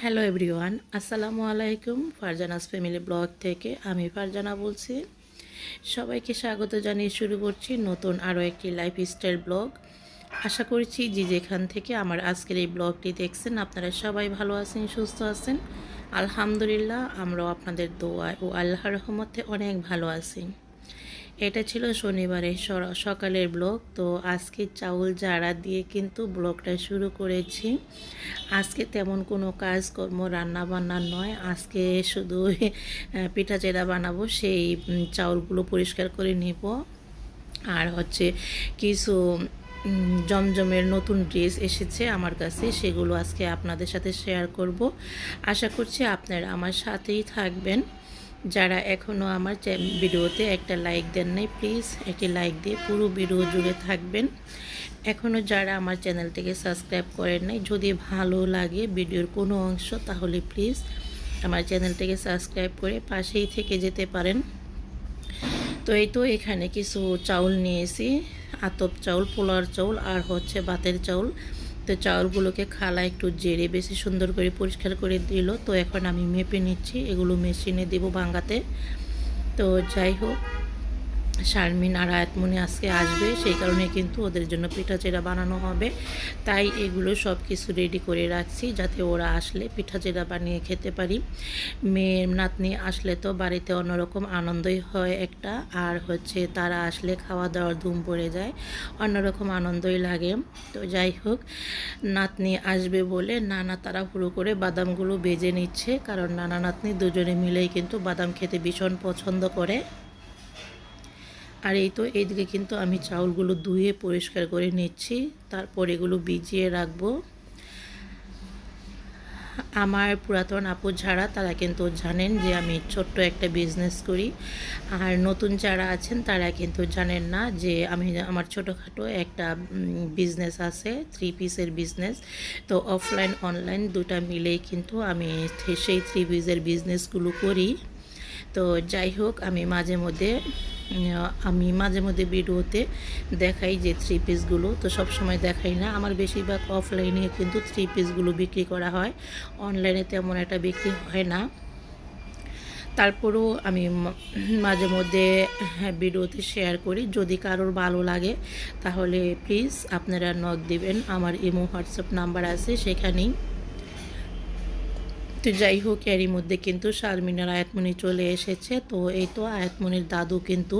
Hello everyone আসসালামু আলাইকুম Farzana's family blog থেকে আমি ফারজানা বলছি। সবাইকে স্বাগত জানিয়ে শুরু করছি নতুন আরও একটি লাইফস্টাইল ব্লগ আশা করছি যে যেখান থেকে আমার আজকের এই ব্লগটি দেখছেন, আপনারা সবাই ভালো আছেন, সুস্থ আছেন। আলহামদুলিল্লাহ, আমরাও আপনাদের দোয়া ও আল্লাহর রহমতে অনেক ভালো আছি। এটা ছিল শনিবারের সর- সকালের ব্লগ। তো আজকে চাউল জাড়া দিয়ে কিন্তু ব্লগটা শুরু করেছি। আজকে তেমন কোনো কাজকর্ম রান্না বান্না নয়। আজকে শুধু পিঠা চেরা বানাবো, সেই চাউলগুলো পরিষ্কার করে নিব। আর হচ্ছে কিছু জমজমের নতুন ড্রেস এসেছে আমার কাছে, সেগুলো আজকে আপনাদের সাথে শেয়ার করব। আশা করছি আপনারা আমার সাথেই থাকবেন। যারা এখনও আমার ভিডিওতে একটা লাইক দেন নাই প্লিজ একটি লাইক দিয়ে পুরো ভিডিও জুড়ে থাকবেন। এখনও যারা আমার চ্যানেলটিকে সাবস্ক্রাইব করেন নাই, যদি ভালো লাগে ভিডিওর কোনো অংশ, তাহলে প্লিজ আমার চ্যানেলটিকে সাবস্ক্রাইব করে পাশেই থেকে যেতে পারেন। তো এই তো এখানে কিছু চাউল নিয়েছি, আতপ চাউল, পোলার চাউল, আর হচ্ছে ভাতের চাউল। তো চাউলগুলোকে খালা একটু জেরে বেশি সুন্দর করে পরিষ্কার করে দিল। তো এখন আমি মেপে নিচ্ছি, এগুলো মেশিনে দেব ভাঙাতে তো যাই হোক শারমিন আর আয়াতমনি আজকে আসবে, সেই কারণে কিন্তু ওদের জন্য পিঠা চেরা বানানো হবে। তাই এগুলো সব কিছু রেডি করে রাখছি যাতে ওরা আসলে পিঠা চেরা বানিয়ে খেতে পারি। মেয়ের নাতনি আসলে তো বাড়িতে অন্যরকম আনন্দই হয় একটা, আর হচ্ছে তারা আসলে খাওয়া দাওয়ার ধুম পড়ে যায়, অন্যরকম আনন্দই লাগে। তো যাই হোক, নাতনি আসবে বলে নানা তাড়াহুড়ো করে বাদামগুলো বেজে নিচ্ছে, কারণ নানা নাতনি দুজনে মিলেই কিন্তু বাদাম খেতে ভীষণ পছন্দ করে। আর এই তো এইদিকে কিন্তু আমি চাউলগুলো ধুয়ে পরিষ্কার করে নিচ্ছি। তারপর এগুলো ভিজিয়ে রাখব। আমার পুরাতন আপু যারা, তারা কিন্তু জানেন যে আমি ছোট্ট একটা বিজনেস করি। আর নতুন যারা আছেন, তারা কিন্তু জানেন না যে আমি আমার ছোটোখাটো একটা বিজনেস আছে থ্রি পিসের বিজনেস তো অফলাইন অনলাইন দুটা মিলেই কিন্তু আমি সেই থ্রি পিসের বিজনেসগুলো করি। তো যাই হোক, আমি মাঝে মধ্যে আমি মাঝে মধ্যে ভিডিওতে দেখাই যে থ্রি পিসগুলো তো সব সময় দেখাই না। আমার বেশিরভাগ অফলাইনে কিন্তু থ্রি পিসগুলো বিক্রি করা হয়। অনলাইনে তেমন একটা বিক্রি হয় না। তারপরেও আমি মাঝে মধ্যে হ্যাঁ, ভিডিওতে শেয়ার করি। যদি কারোর ভালো লাগে তাহলে প্লিজ আপনারা নক দিবেন। আমার ইমো হোয়াটসঅ্যাপ নাম্বার আছে সেখানেই। তো যাই হোক, এরই মধ্যে কিন্তু শারমিনার আয়াতমণি চলে এসেছে। তো এই তো আয়াতমণির দাদু কিন্তু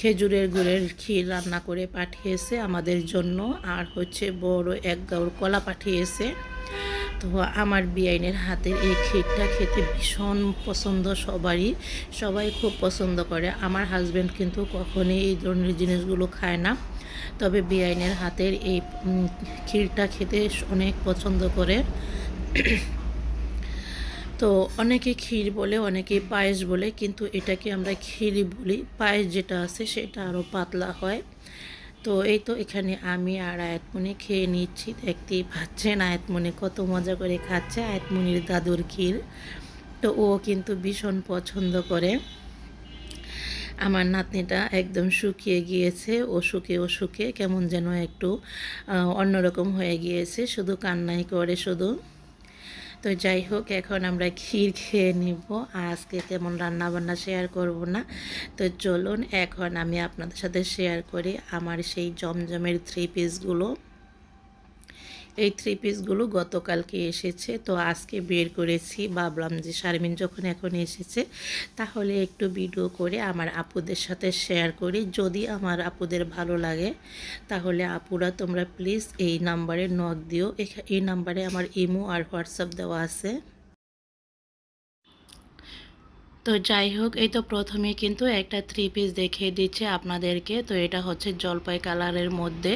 খেজুরের গুড়ের ক্ষীর রান্না করে পাঠিয়েছে আমাদের জন্য। আর হচ্ছে বড় এক গাউর কলা পাঠিয়েছে। তো আমার বিআইনের হাতের এই ক্ষীরটা খেতে ভীষণ পছন্দ সবারই। সবাই খুব পছন্দ করে। আমার হাজব্যান্ড কিন্তু কখনোই এই ধরনের জিনিসগুলো খায় না। তবে বিআইনের হাতের এই ক্ষীরটা খেতে অনেক পছন্দ করে। তো অনেকে ক্ষীর বলে, অনেকে পায়েস বলে, কিন্তু এটাকে আমরা ক্ষীরই বলি। পায়েস যেটা আছে সেটা আরও পাতলা হয়। তো এই তো এখানে আমি আর আয়াতমণি খেয়ে নিচ্ছি। দেখতেই পাচ্ছেন আয়াতমণি কত মজা করে খাচ্ছে আয়াতমণির দাদুর ক্ষীর। তো ও কিন্তু ভীষণ পছন্দ করে। আমার নাতনিটা একদম শুকিয়ে গিয়েছে। ও শুকে ও শুকে কেমন যেন একটু অন্যরকম হয়ে গিয়েছে। শুধু কান্নাই করে শুধু। তো যাই হোক, এখন আমরা ক্ষীর খেয়ে নিব। আজকে কেমন রান্না বান্না শেয়ার করব না। তো চলুন, এখন আমি আপনাদের সাথে শেয়ার করি আমার সেই জমজমের থ্রি পিসগুলো এই থ্রি পিসগুলো গতকালকে এসেছে। তো আজকে বের করেছি, ভাবলাম যে শারমিন যখন এখন এসেছে, তাহলে একটু ভিডিও করে আমার আপুদের সাথে শেয়ার করি। যদি আমার আপুদের ভালো লাগে, তাহলে আপুরা তোমরা প্লিজ এই নাম্বারে নক দিও। এই নাম্বারে আমার ইমো আর হোয়াটসঅ্যাপ দেওয়া আছে। তো যাই হোক, এই তো প্রথমে কিন্তু একটা থ্রি পিস দেখিয়ে দিচ্ছে আপনাদেরকে। তো এটা হচ্ছে জলপাই কালারের মধ্যে।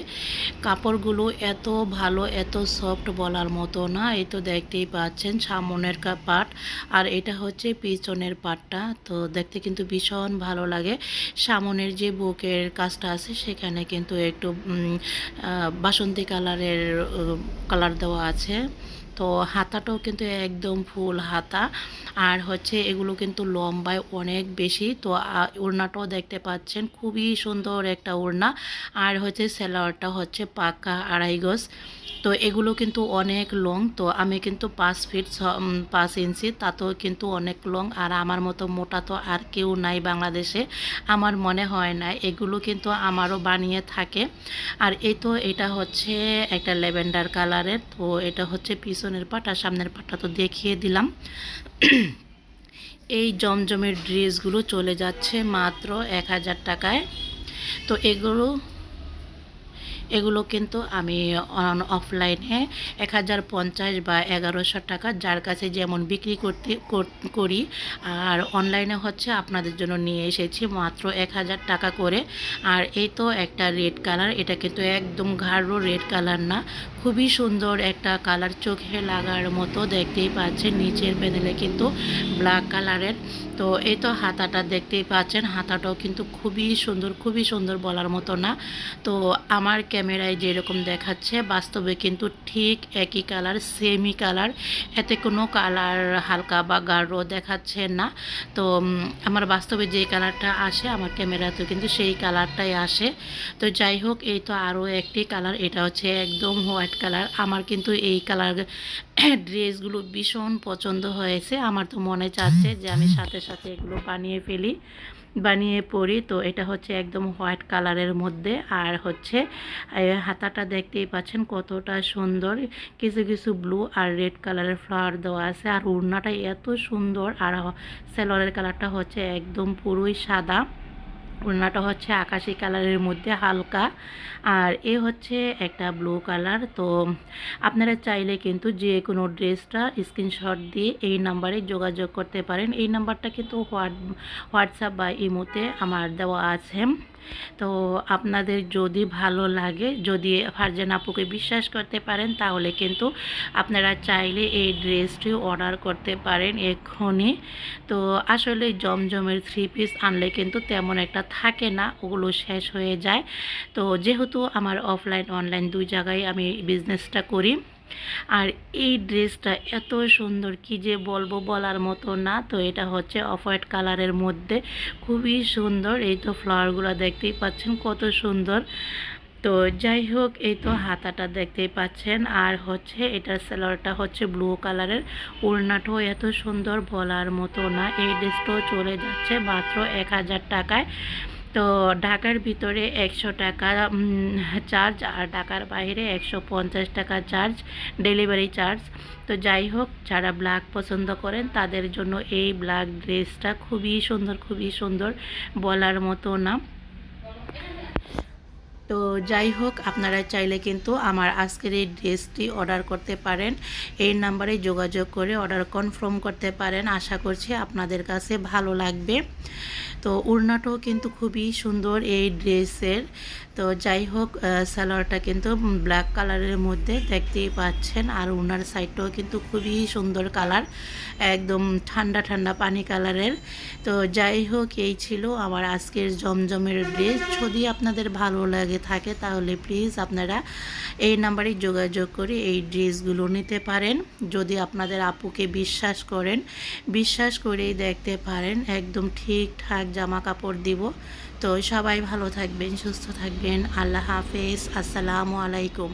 কাপড়গুলো এত ভালো, এত সফট বলার মতো না, এই তো দেখতেই পাচ্ছেন সামনের পাট আর এটা হচ্ছে পিছনের পাটটা তো দেখতে কিন্তু ভীষণ ভালো লাগে। সামনের যে বুকের কাজটা আছে, সেখানে কিন্তু একটু বাসন্তী কালারের কালার দেওয়া আছে। তো হাতাটাও কিন্তু একদম ফুল হাতা। আর হচ্ছে এগুলো কিন্তু লম্বায় অনেক বেশি। তো ওড়নাটাও দেখতে পাচ্ছেন, খুবই সুন্দর একটা ওড়না। আর হচ্ছে সেলারটা হচ্ছে পাকা আড়াই গজ। তো এগুলো কিন্তু অনেক লং তো আমি কিন্তু পাঁচ ফিট পাঁচ ইঞ্চি, তাতেও কিন্তু অনেক লং আর আমার মতো মোটা তো আর কেউ নাই বাংলাদেশে। আমার মনে হয় না, এগুলো কিন্তু আমারও বানিয়ে থাকে। আর এই তো এটা হচ্ছে একটা ল্যাভেন্ডার কালারের, তো এটা হচ্ছে পিছনের পাট, সামনের পাটটা তো দেখিয়ে দিলাম। এই জমজমের ড্রেসগুলো চলে যাচ্ছে মাত্র এক হাজার টাকায়। তো এগুলো এগুলো কিন্তু আমি অফলাইনে এক হাজার পঞ্চাশ বা এগারোশো টাকা যার কাছে যেমন বিক্রি করতে করি, আর অনলাইনে হচ্ছে আপনাদের জন্য নিয়ে এসেছি মাত্র এক হাজার টাকা করে। আর এই তো একটা রেড কালার, এটা কিন্তু একদম গাঢ় রেড কালার না খুবই সুন্দর একটা কালার চোখে লাগার মতো দেখতেই পাচ্ছেন। নিচের প্যানেলে কিন্তু ব্ল্যাক কালারের তো এই তো হাতাটা দেখতেই পাচ্ছেন। হাতাটাও কিন্তু খুবই সুন্দর খুবই সুন্দর বলার মতো না। তো আমার ক্যামেরায় যেরকম দেখাচ্ছে, বাস্তবে কিন্তু ঠিক একই কালার সেমই কালার। এতে কোনো কালার হালকা বা গাঢ় দেখাচ্ছে না। তো আমার বাস্তবে যে কালারটা আসে, আমার ক্যামেরাতেও কিন্তু সেই কালারটাই আসে। তো যাই হোক, এই তো আরও একটি কালার। এটা হচ্ছে একদম হোয়াইট কালার আমার কিন্তু এই কালার ড্রেসগুলো ভীষণ পছন্দ হয়েছে। আমার তো মনে চাচ্ছে যে আমি সাথে সাথে এগুলো বানিয়ে ফেলি, বানিয়ে পরি। তো এটা হচ্ছে একদম হোয়াইট কালারের মধ্যে। আর হচ্ছে হাতাটা দেখতেই পাচ্ছেন কতটা সুন্দর। কিছু কিছু ব্লু আর রেড কালারের ফ্লাওয়ার দেওয়া আছে। আর উড়নাটা এত সুন্দর। আর সেলরের কালারটা হচ্ছে একদম পুরোই সাদা। ওড়নাটা হচ্ছে আকাশি কালারের মধ্যে হালকা আর এ হচ্ছে একটা ব্লু কালার। তো আপনারা চাইলে কিন্তু যে কোনো ড্রেসটা স্ক্রিনশট দিয়ে এই নাম্বারে যোগাযোগ করতে পারেন। এই নাম্বারটা কিন্তু হোয়াট, হোয়াটসঅ্যাপ বা ইমোতে আমার দেওয়া আছে। তো আপনাদের যদি ভালো লাগে, যদি ফারজান আপুকে বিশ্বাস করতে পারেন, তাহলে কিন্তু আপনারা চাইলে এই ড্রেসটি অর্ডার করতে পারেন এক্ষুনি। তো আসলে জমজমের থ্রি পিস আনলে কিন্তু তেমন একটা থাকে না, ওগুলো শেষ হয়ে যায়। তো যেহেতু আমার অফলাইন অনলাইন দুই জায়গায় আমি বিজনেসটা করি আর এই ড্রেসটা এত সুন্দর, কি যে বলব বলার মতো না। তো এটা হচ্ছে অফ হোয়াইট কালারের মধ্যে। খুবই সুন্দর, এই তো ফ্লাওয়ারগুলো দেখতেই পাচ্ছেন কত সুন্দর। তো যাই হোক, এই তো হাতাটা দেখতেই পাচ্ছেন। আর হচ্ছে এটার সেলারটা হচ্ছে ব্লু কালারের। ওড়নাটাও এত সুন্দর বলার মতো না। এই ড্রেসটাও চলে যাচ্ছে মাত্র এক হাজার টাকায়। তো ঢাকার ভিতরে একশো টাকা চার্জ আর ঢাকার বাইরে একশো পঞ্চাশ টাকা চার্জ ডেলিভারি চার্জ তো যাই হোক, যারা ব্ল্যাক পছন্দ করেন, তাদের জন্য এই ব্ল্যাক ড্রেসটা খুবই সুন্দর খুবই সুন্দর, বলার মতো না। তো যাই হোক, আপনারা চাইলে কিন্তু আমার আজকের এই ড্রেসটি অর্ডার করতে পারেন। এই নাম্বারে যোগাযোগ করে অর্ডার কনফার্ম করতে পারেন। আশা করছি আপনাদের কাছে ভালো লাগবে। তো উড়নাটাও কিন্তু খুবই সুন্দর এই ড্রেসের। তো যাই হোক সালোয়ারটা কিন্তু ব্ল্যাক কালারের মধ্যে দেখতেই পাচ্ছেন। আর উনার সাইডটাও কিন্তু খুবই সুন্দর কালার একদম ঠান্ডা ঠান্ডা পানি কালারের তো যাই হোক, এই ছিল আমার আজকের জমজমের ড্রেস। যদি আপনাদের ভালো লাগে থাকে, তাহলে প্লিজ আপনারা এই নাম্বারে যোগাযোগ করে এই ড্রেসগুলো নিতে পারেন। যদি আপনাদের আপুকে বিশ্বাস করেন, বিশ্বাস করেই দেখতে পারেন, একদম ঠিকঠাক জামা কাপড় দিব। তো সবাই ভালো থাকবেন সুস্থ থাকবেন। আল্লাহ হাফেজ। আসসালামু আলাইকুম।